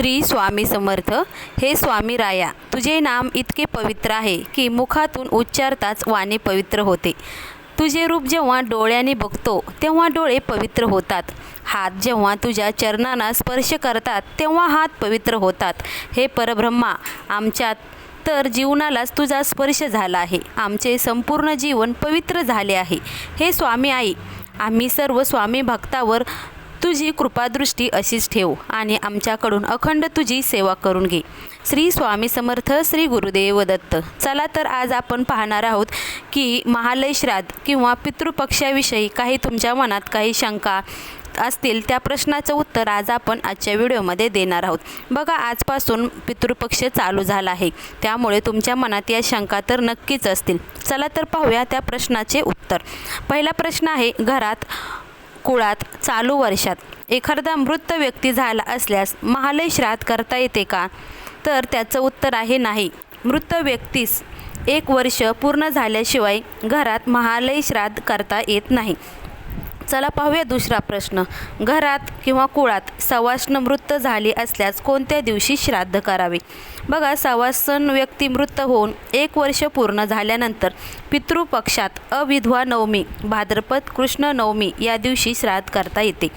श्री स्वामी समर्थ हे स्वामी राया तुझे नाम इतके पवित्र आहे की मुखातून उच्चारताच वाणी पवित्र होते. तुझे रूप जेव्हा डोळ्याने बघतो तेव्हा डोळे पवित्र होतात. हात जेव्हा तुझ्या चरणांना स्पर्श करतात तेव्हा हात पवित्र होतात. हे परब्रह्मा आमच्यात तर जीवनालाच तुझा स्पर्श झाला आहे. आमचे संपूर्ण जीवन पवित्र झाले आहे. हे स्वामी आई आम्ही सर्व स्वामी भक्तावर तुझी कृपादृष्टी अशीच ठेव आणि आमच्याकडून अखंड तुझी सेवा करून घे. श्री स्वामी समर्थ श्री गुरुदेव दत्त. चला तर आज आपण पाहणार आहोत की महालय श्राद्ध किंवा पितृपक्षाविषयी काही तुमच्या मनात काही शंका असतील त्या प्रश्नाचं उत्तर आज आपण आजच्या व्हिडिओमध्ये देणार आहोत. बघा आजपासून पितृपक्ष चालू झाला आहे. त्यामुळे तुमच्या मनात या शंका तर नक्कीच असतील. चला तर पाहूया त्या प्रश्नाचे उत्तर. पहिला प्रश्न आहे घरात कुळात चालू वर्षात एखादा मृत व्यक्ती झाला असल्यास महालय श्राद्ध करता येते का? तर त्याचं उत्तर आहे नाही. मृत व्यक्तीस एक वर्ष पूर्ण झाल्याशिवाय घरात महालय श्राद्ध करता येत नाही. चला पाहूया दुसरा प्रश्न. घरात किंवा कुळात सवाष्ण मृत झाली असल्यास कोणत्या दिवशी श्राद्ध करावे? बघा सवासन व्यक्ती मृत होऊन एक वर्ष पूर्ण झाल्यानंतर पितृपक्षात अविधवा नवमी भाद्रपद कृष्ण नवमी या दिवशी श्राद्ध करता येते.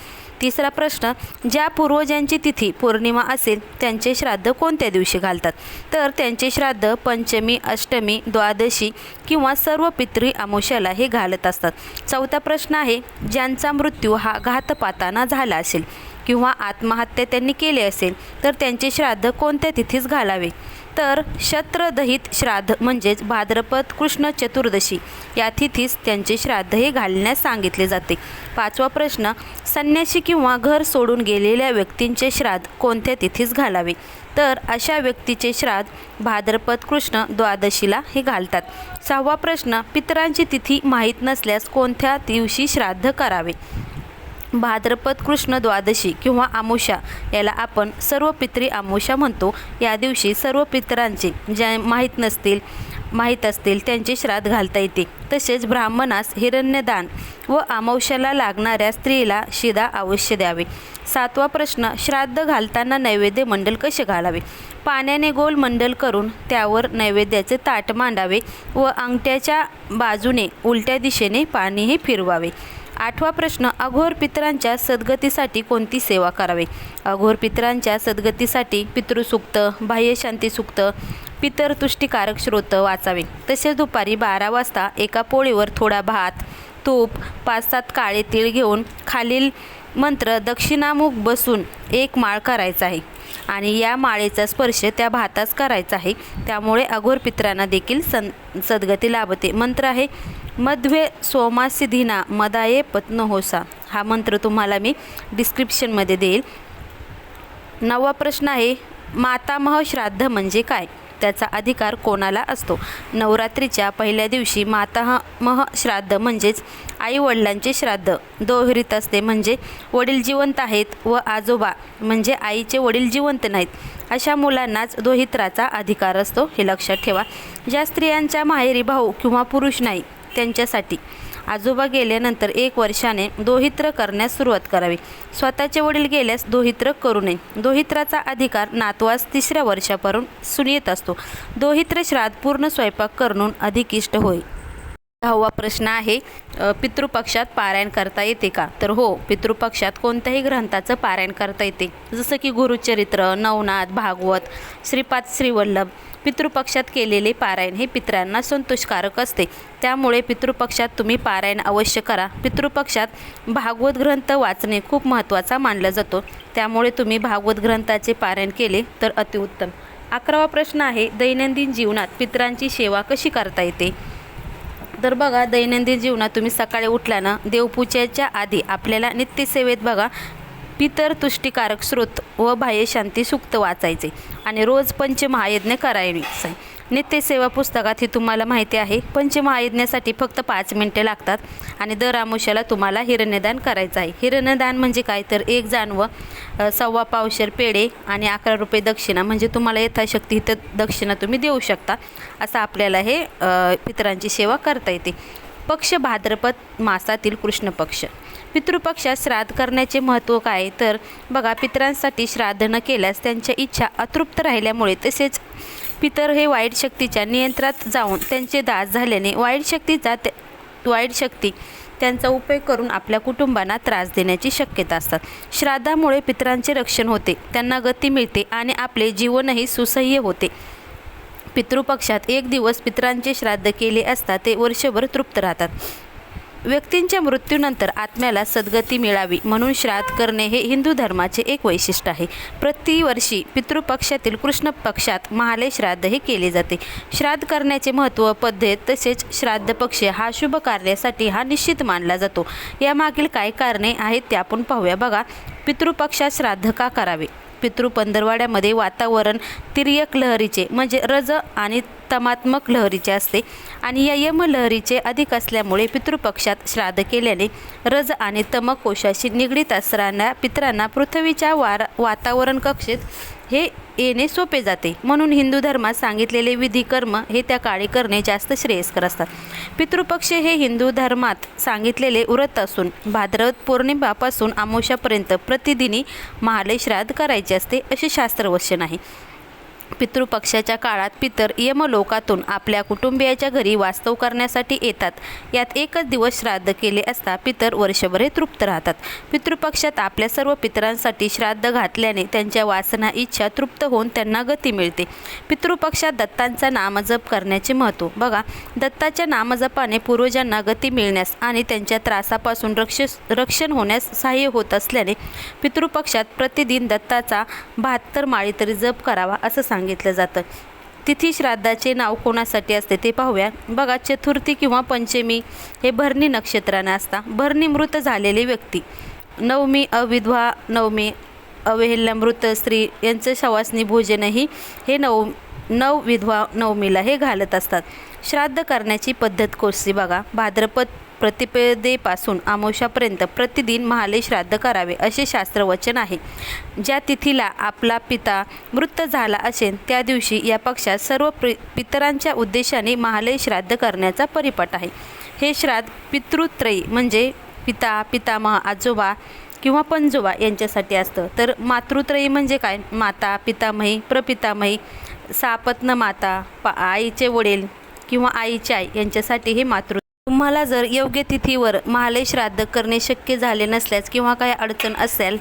तिसरा प्रश्न ज्या पूर्वजांची तिथी पौर्णिमा असेल त्यांचे श्राद्ध कोणत्या दिवशी घालतात? तर त्यांचे श्राद्ध पंचमी अष्टमी द्वादशी किंवा सर्व पितृ अमावस्याला हे घालत असतात. चौथा प्रश्न आहे ज्यांचा मृत्यू हा घातपाताना झाला असेल किंवा आत्महत्या त्यांनी केली असेल तर त्यांचे श्राद्ध कोणत्या तिथीस घालावे? तर शत्रदहित श्राद्ध म्हणजेच भाद्रपद कृष्ण चतुर्दशी या तिथीस त्यांचे श्राद्ध हे घालण्यास सांगितले जाते. पाचवा प्रश्न संन्यासी किंवा घर सोडून गेलेल्या व्यक्तींचे श्राद्ध कोणत्या तिथीस घालावे? तर अशा व्यक्तीचे श्राद्ध भाद्रपद कृष्ण द्वादशीला हे घालतात. सहावा प्रश्न पितरांची तिथी माहीत नसल्यास कोणत्या दिवशी श्राद्ध करावे? भाद्रपद कृष्ण द्वादशी किंवा आमुषा याला आपण सर्व पितरी आमुषा म्हणतो. या दिवशी सर्व पितरांचे ज्या माहीत नसतील माहीत असतील त्यांचे श्राद्ध घालता येते. तसेच ब्राह्मणास हिरण्यदान व आमावश्याला लागणाऱ्या स्त्रीला शिदा अवश्य द्यावे. सातवा प्रश्न श्राद्ध घालताना नैवेद्य मंडल कसे घालावे? पाण्याने गोल मंडल करून त्यावर नैवेद्याचे ताट मांडावे व अंगठ्याच्या बाजूने उलट्या दिशेने पाणीही फिरवावे. आठवा प्रश्न अघोर पितरांच्या सद्गतीसाठी कोणती सेवा करावी? अघोर पितरांच्या सद्गतीसाठी पितृसूक्त पितर पितरतुष्टीकारक श्रोत वाचावे. तसेच दुपारी बारा वाजता एका पोळीवर थोडा भात तूप पाच सात काळे तीळ घेऊन खालील मंत्र दक्षिणामुख बसून एक माळ करायचा आहे. आणि या माळेचा स्पर्श त्या भातास करायचा आहे. त्यामुळे अघोर पित्रांना देखील सं सद्गती लाभते. मंत्र आहे मध्वे सोमासिधीना मदाये पत्न होसा हा मंत्र तुम्हाला मी डिस्क्रिप्शनमध्ये देईल. नववा प्रश्न आहे मातामह श्राद्ध म्हणजे काय? त्याचा अधिकार कोणाला असतो? नवरात्रीच्या पहिल्या दिवशी मातामह श्राद्ध म्हणजेच आई वडिलांचे श्राद्ध. दोहरीत असते म्हणजे वडील जिवंत आहेत व आजोबा म्हणजे आईचे वडील जिवंत नाहीत. अशा मुलांनाच दोहित्राचा अधिकार असतो हे लक्षात ठेवा. ज्या स्त्रियांच्या माहेरी भाऊ किंवा पुरुष नाही त्यांच्यासाठी. आजोबा गेल्यानंतर एक वर्षाने दोहित्र करण्यास सुरुवात करावी. स्वतःचे वडील गेल्यास दोहित्र करू नये. दोहित्राचा अधिकार नातवास तिसऱ्या वर्षापर्यंत सुनियत असतो. दोहित्र श्राद्ध पूर्ण स्वयंपाक करून अधिक इष्ट होय. दहावा प्रश्न आहे पितृपक्षात पारायण करता येते का? तर हो पितृपक्षात कोणत्याही ग्रंथाचं पारायण करता येते. जसं की गुरुचरित्र नवनाथ भागवत श्रीपाद श्रीवल्लभ पितृपक्षात केलेले पारायण हे पितरांना संतोषकारक असते. त्यामुळे पितृपक्षात तुम्ही पारायण अवश्य करा. पितृपक्षात भागवत ग्रंथ वाचणे खूप महत्त्वाचा मानला जातो. त्यामुळे तुम्ही भागवत ग्रंथाचे पारायण केले तर अतिउत्तम. अकरावा प्रश्न आहे दैनंदिन जीवनात पितरांची सेवा कशी करता येते? तर बघा दैनंदिन जीवनात तुम्ही सकाळी उठल्यानं देवपूजेच्या आधी आपल्याला नित्यसेवेत बघा पितर तुष्टीकारक स्रोत व बाह्यशांती सुक्त वाचायचे आणि रोज पंचमहायज्ञ करायचे. नित्यसेवा पुस्तकात ही तुम्हाला माहिती आहे. पंचमहायज्ञासाठी फक्त पाच मिनटे लागतात आणि दर आमुष्याला तुम्हाला हिरण्यदान करायचं आहे. हिरण्यदान म्हणजे काय? तर एक जानव सव्वा पावशेर पेढे आणि अकरा रुपये दक्षिणा म्हणजे तुम्हाला यथाशक्ती इथं दक्षिणा तुम्ही देऊ शकता. असं आपल्याला हे पितरांची सेवा करता येते. पक्ष भाद्रपद मासातील कृष्ण पक्ष. पितृपक्षात श्राद्ध करण्याचे महत्त्व काय? तर बघा पितरांसाठी श्राद्ध न केल्यास त्यांच्या इच्छा अतृप्त राहिल्यामुळे तसेच पितर हे वाईट शक्तीच्या नियंत्रणात जाऊन त्यांचे दास झाल्याने वाईट शक्तीचा वाईट शक्ती त्यांचा उपयोग करून आपल्या कुटुंबांना त्रास देण्याची शक्यता असतात. श्राद्धामुळे पितरांचे रक्षण होते त्यांना गती मिळते आणि आपले जीवनही सुसह्य होते. पितृपक्षात एक दिवस पितरांचे श्राद्ध केले असता ते वर्षभर तृप्त राहतात. व्यक्तींच्या मृत्यूनंतर आत्म्याला सद्गती मिळावी म्हणून श्राद्ध करणे हे हिंदू धर्माचे एक वैशिष्ट्य आहे. प्रतिवर्षी पितृपक्षातील कृष्ण पक्षात महालय श्राद्ध हे केले जाते. श्राद्ध करण्याचे महत्त्व पद्धत तसेच श्राद्ध पक्ष हा शुभ कार्यासाठी हा निश्चित मानला जातो. यामागील काय कारणे आहेत ते आपण पाहूया. बघा पितृपक्षात श्राद्ध का करावे? पितृ पंधरवाड्यामध्ये वातावरण तिर्यक लहरीचे म्हणजे रज आणि तमात्मक लहरीचे असते. आणि या यम लहरीचे अधिक असल्यामुळे पितृपक्षात श्राद्ध केल्याने रज आणि तमकोशाशी निगडीत असणाऱ्या पितरांना पृथ्वीच्या वार वातावरण कक्षेत हे येणे सोपे जाते. म्हणून हिंदू धर्मात सांगितलेले विधी कर्म हे त्या काळी करणे जास्त श्रेयस्कर असतात. पितृपक्ष हे हिंदू धर्मात सांगितलेले व्रत असून भाद्रवत पौर्णिमापासून आमोशापर्यंत प्रतिदिनी महालय श्राद्ध करायचे असते असे शास्त्रवश्य नाही पितृपक्षाच्या काळात पितर यमलोकातून आपल्या कुटुंबियाच्या घरी वास्तव करण्यासाठी येतात. यात एकच दिवस श्राद्ध केले असता पितर वर्षभरे तृप्त राहतात. पितृपक्षात आपल्या सर्व पितरांसाठी श्राद्ध घातल्याने त्यांच्या वासना इच्छा तृप्त होऊन त्यांना गती मिळते. पितृपक्षात दत्तांचा नामजप करण्याचे महत्त्व. बघा दत्ताच्या नामजपाने पूर्वजांना गती मिळण्यास आणि त्यांच्या त्रासापासून रक्ष रक्षण होण्यास सहाय्य होत असल्याने पितृपक्षात प्रतिदिन दत्ताचा बहात्तर माळी तरी जप करावा असं सांगितलं जातं. तिथी श्राद्धाचे नाव कोणासाठी असते ते पाहूया. बघा चतुर्थी किंवा पंचमी हे भरणी नक्षत्रानं असता. भरणी मृत झालेली व्यक्ती. नवमी अविधवा नवमी अवहेल्या मृत स्त्री यांचं शवासनी भोजनही हे नव नव विधवा नवमीला हे घालत असतात. श्राद्ध करण्याची पद्धत कोणती बघा. भाद्रपद प्रतिपदेपासून आमोशापर्यंत प्रतिदिन महाले श्राद्ध करावे असे शास्त्रवचन आहे. ज्या तिथीला आपला पिता मृत झाला असेल त्या दिवशी या पक्षात सर्व प्र पितरांच्या उद्देशाने महाले श्राद्ध करण्याचा परिपाठ आहे. हे श्राद्ध पितृत्रयी म्हणजे पिता पितामह आजोबा किंवा पंजोबा यांच्यासाठी असतं. तर मातृत्रयी म्हणजे काय? माता पितामही प्रपितामही सापत्न माता पा आईचे वडील किंवा आईची आई यांच्यासाठी हे मातृ तुम्हाला जर योग्य तिथीवर महालय श्राद्ध करणे शक्य झाले नसल्यास किंवा काही अडचण असेल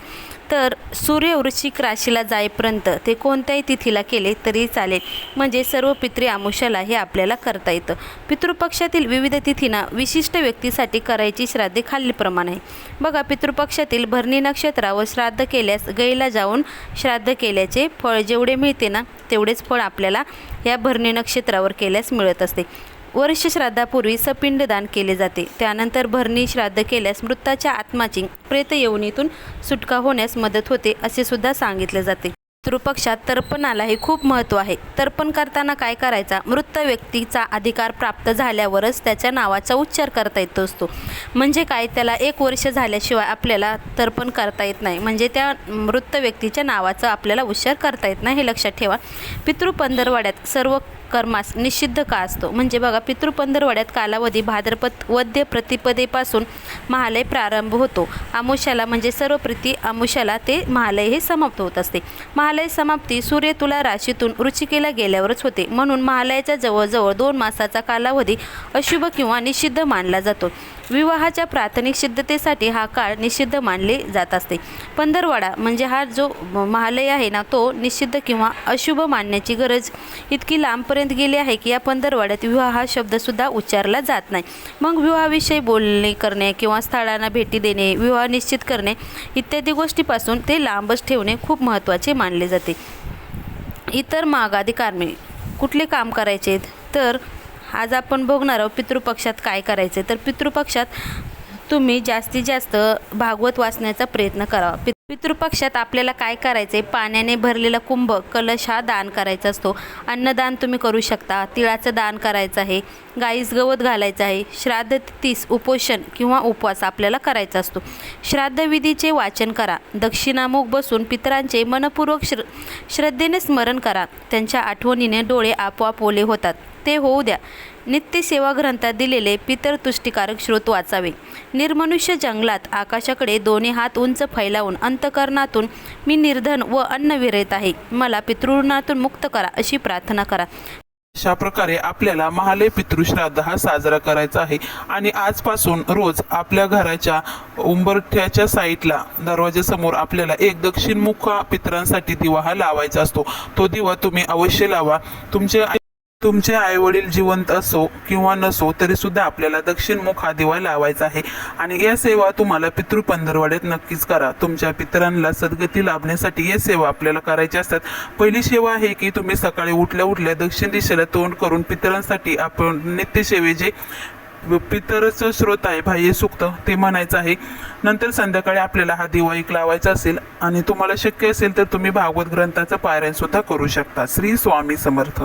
तर सूर्य वृश्चिक राशीला जाईपर्यंत ते कोणत्याही तिथीला केले तरी चालेल. म्हणजे सर्व पितृ आमुष्याला हे आपल्याला करता येतं. पितृपक्षातील विविध तिथींना विशिष्ट व्यक्तीसाठी करायची श्राद्धे खालीलप्रमाणे. आहे बघा पितृपक्षातील भरणी नक्षत्रावर श्राद्ध केल्यास गैला जाऊन श्राद्ध केल्याचे फळ जेवढे मिळते ना तेवढेच फळ आपल्याला या भरणी नक्षत्रावर केल्यास मिळत असते. वर्ष श्राद्धापूर्वी सपिंडदान केले जाते. त्यानंतर भरणी श्राद्ध केल्यास मृताच्या आत्माची प्रेत येऊनीतून सुटका होण्यास मदत होते असे सुद्धा सांगितले जाते. पितृपक्षात तर्पणाला हे खूप महत्त्व आहे. तर्पण करताना काय करायचा? मृत व्यक्तीचा अधिकार प्राप्त झाल्यावरच त्याच्या नावाचा उच्चार करता येतो असतो. म्हणजे काय? त्याला एक वर्ष झाल्याशिवाय आपल्याला तर्पण करता येत नाही. म्हणजे त्या मृत व्यक्तीच्या नावाचा आपल्याला उच्चार करता येत नाही हे लक्षात ठेवा. पितृपंधरवाड्यात सर्व कर्मास निषिद्ध का असतो? म्हणजे बघा पितृपंधरवाड्यात कालावधी भाद्रपद वद्य प्रतिपदेपासून महालय प्रारंभ होतो. आमुष्याला म्हणजे सर्व प्रीती आमुष्याला ते महालय हे समाप्त होत असते. महालय समाप्ती सूर्य तुला राशीतून रुचिकेला गेल्यावरच होते. म्हणून महालयाच्या जवळजवळ दोन मासाचा कालावधी अशुभ किंवा निषिद्ध मानला जातो. विवाहाच्या प्राथमिक सिद्धतेसाठी हा काळ निषिद्ध मानले जात असते. पंधरवाडा म्हणजे हा जो महालय आहे ना तो निषिद्ध किंवा अशुभ मानण्याची गरज इतकी लांबपर्यंत गेली आहे की या पंधरवाड्यात विवाह हा शब्दसुद्धा उच्चारला जात नाही. मग विवाहाविषयी बोलणे करणे किंवा स्थळांना भेटी देणे विवाह निश्चित करणे इत्यादी गोष्टीपासून ते लांबच ठेवणे खूप महत्त्वाचे मानले जाते. इतर मागादी कारणे कुठले काम करायचे? तर आज आपण बघणार आहोत पितृपक्षात काय करायचं तर पितृपक्षात तुम्ही जास्तीत जास्त भागवत वाचण्याचा प्रयत्न करावा. पितृपक्षात आपल्याला काय करायचे पाण्याने भरलेला कुंभ कलश हा दान करायचा असतो. अन्नदान तुम्ही करू शकता. तिळाचं दान करायचं आहे. गाईस गवत घालायचं आहे. श्राद्ध तीस उपोषण किंवा उपवास आपल्याला करायचा असतो. श्राद्धविधीचे वाचन करा. दक्षिणामुख बसून पितरांचे मनपूर्वक श्र श्रद्धेने स्मरण करा. त्यांच्या आठवणीने डोळे आपोआप ओले होतात. ते होऊ द्या. नित्यसेवा ग्रंथात दिलेले पितरतुष्टीकारक श्रोत वाचावे. निर्मनुष्य जंगलात आकाशाकडे दोन्ही हात उंच फैलावून अंतकरणातून मी निर्धन व अन्न विरहित आहे. मला पितृणातून मुक्त करा अशी प्रार्थना करा. अशा प्रकारे आपल्याला महालय पितृश्राद्ध हा साजरा करायचा आहे आणि आजपासून रोज आपल्या घराच्या उंबरठ्याच्या साईडला दरवाजासमोर आपल्याला एक दक्षिणमुख पितरांसाठी दिवा हा लावायचा असतो. तो दिवा तुम्ही अवश्य लावा. तुमचे तुमचे आई वडील जिवंत असो किंवा नसो तरी सुद्धा आपल्याला दक्षिणमुख हा दिवा लावायचा आहे. आणि या सेवा तुम्हाला पितृ पंधरवाड्यात नक्कीच करा. तुमच्या पितरांना सद्गती लाभण्यासाठी या सेवा आपल्याला करायच्या असतात. पहिली सेवा आहे की तुम्ही सकाळी उठल्या उठल्या दक्षिण दिशेला तोंड करून पितरांसाठी आपण नित्यसेवेचे पितरचं स्रोत आहे बाह्य सुक्त ते म्हणायचं आहे. नंतर संध्याकाळी आपल्याला हा दिवा एक लावायचा असेल आणि तुम्हाला शक्य असेल तर तुम्ही भागवत ग्रंथाचं पारायण करू शकता. श्री स्वामी समर्थ.